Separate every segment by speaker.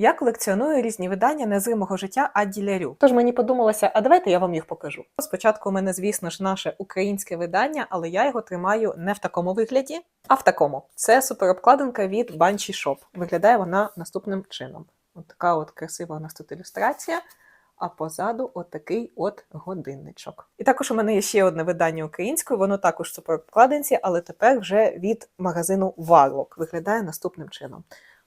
Speaker 1: Я колекціоную різні видання незримого життя Адді Лярю. Тож мені подумалося, а давайте я вам їх покажу. Спочатку у мене, звісно ж, наше українське видання, але я його тримаю не в такому вигляді, а в такому. Це суперобкладинка від Banshee Shop. Виглядає вона наступним чином. От така от красива у нас тут ілюстрація. А позаду отакий от годинничок. І також у мене є ще одне видання українською, воно також в суперобкладинці, але тепер вже від магазину Варлок. Виглядає наступним чином.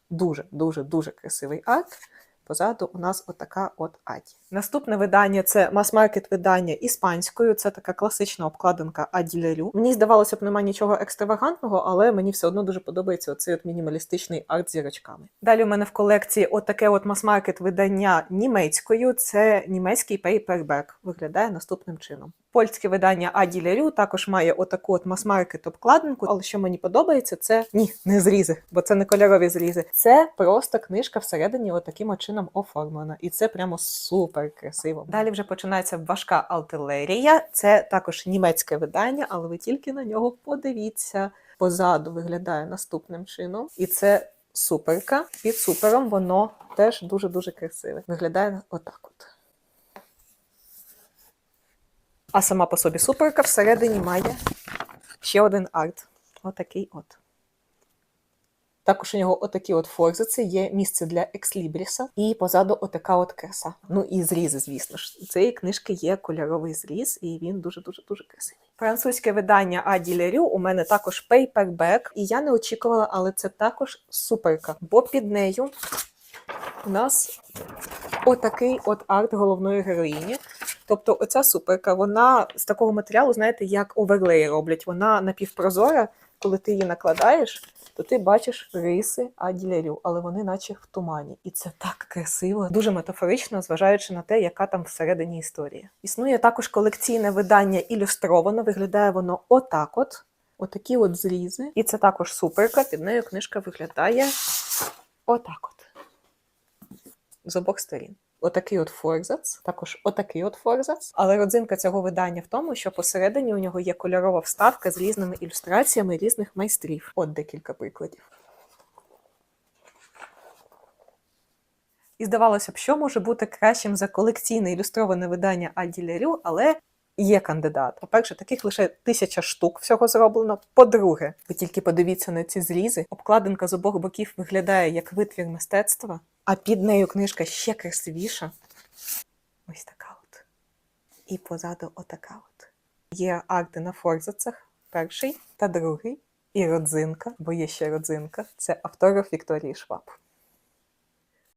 Speaker 1: Дуже, дуже, дуже красивий арт. Позаду у нас отака от Аді. Наступне видання це мас-маркет видання іспанською. Це така класична обкладинка Аділярю. Мені здавалося б, немає нічого екстравагантного, але мені все одно дуже подобається оцей от мінімалістичний арт з зірочками. Далі у мене в колекції отаке от мас-маркет видання німецькою. Це німецький пейпербек. Виглядає наступним чином. Польське видання Аді Лярю також має отаку от мас-маркет обкладинку, але що мені подобається, це ні, не зрізи, бо це не кольорові зрізи. Це просто книжка всередині отаким от чином оформлена. І це прямо супер красиво. Далі вже починається важка артилерія. Це також німецьке видання, але ви тільки на нього подивіться. Позаду виглядає наступним чином. І це суперка. Під супером воно теж дуже-дуже красиве. Виглядає отак от. А сама по собі суперка всередині має ще один арт. Отакий от. Також у нього отакі от форзиці, є місце для екслібріса, і позаду отака от краса. Ну і зрізи, звісно ж. Цієї книжки є кольоровий зріз, і він дуже-дуже дуже красивий. Французьке видання Аді Лерю у мене також пейпербек, і я не очікувала, але це також суперка, бо під нею у нас отакий от арт головної героїні. Тобто, оця суперка, вона з такого матеріалу, знаєте, як оверлеї роблять. Вона напівпрозора, коли ти її накладаєш, то ти бачиш риси аділярю, але вони наче в тумані. І це так красиво, дуже метафорично, зважаючи на те, яка там всередині історія. Існує також колекційне видання ілюстровано, виглядає воно отак от. Отакі от зрізи. І це також суперка. Під нею книжка виглядає отак от. З обох сторін. Отакий от форзац, також отакий от форзац. Але родзинка цього видання в тому, що посередині у нього є кольорова вставка з різними ілюстраціями різних майстрів. От декілька прикладів. І здавалося б, що може бути кращим за колекційне ілюстроване видання Аді Лярю, але є кандидат. По-перше, таких лише тисяча штук всього зроблено. По-друге, ви тільки подивіться на ці зрізи. Обкладинка з обох боків виглядає як витвір мистецтва, а під нею книжка ще красивіша. Ось така от. І позаду отака от. Є арти на форзацах, перший та другий. І родзинка, бо є ще родзинка. Це авторів Вікторії Шваб.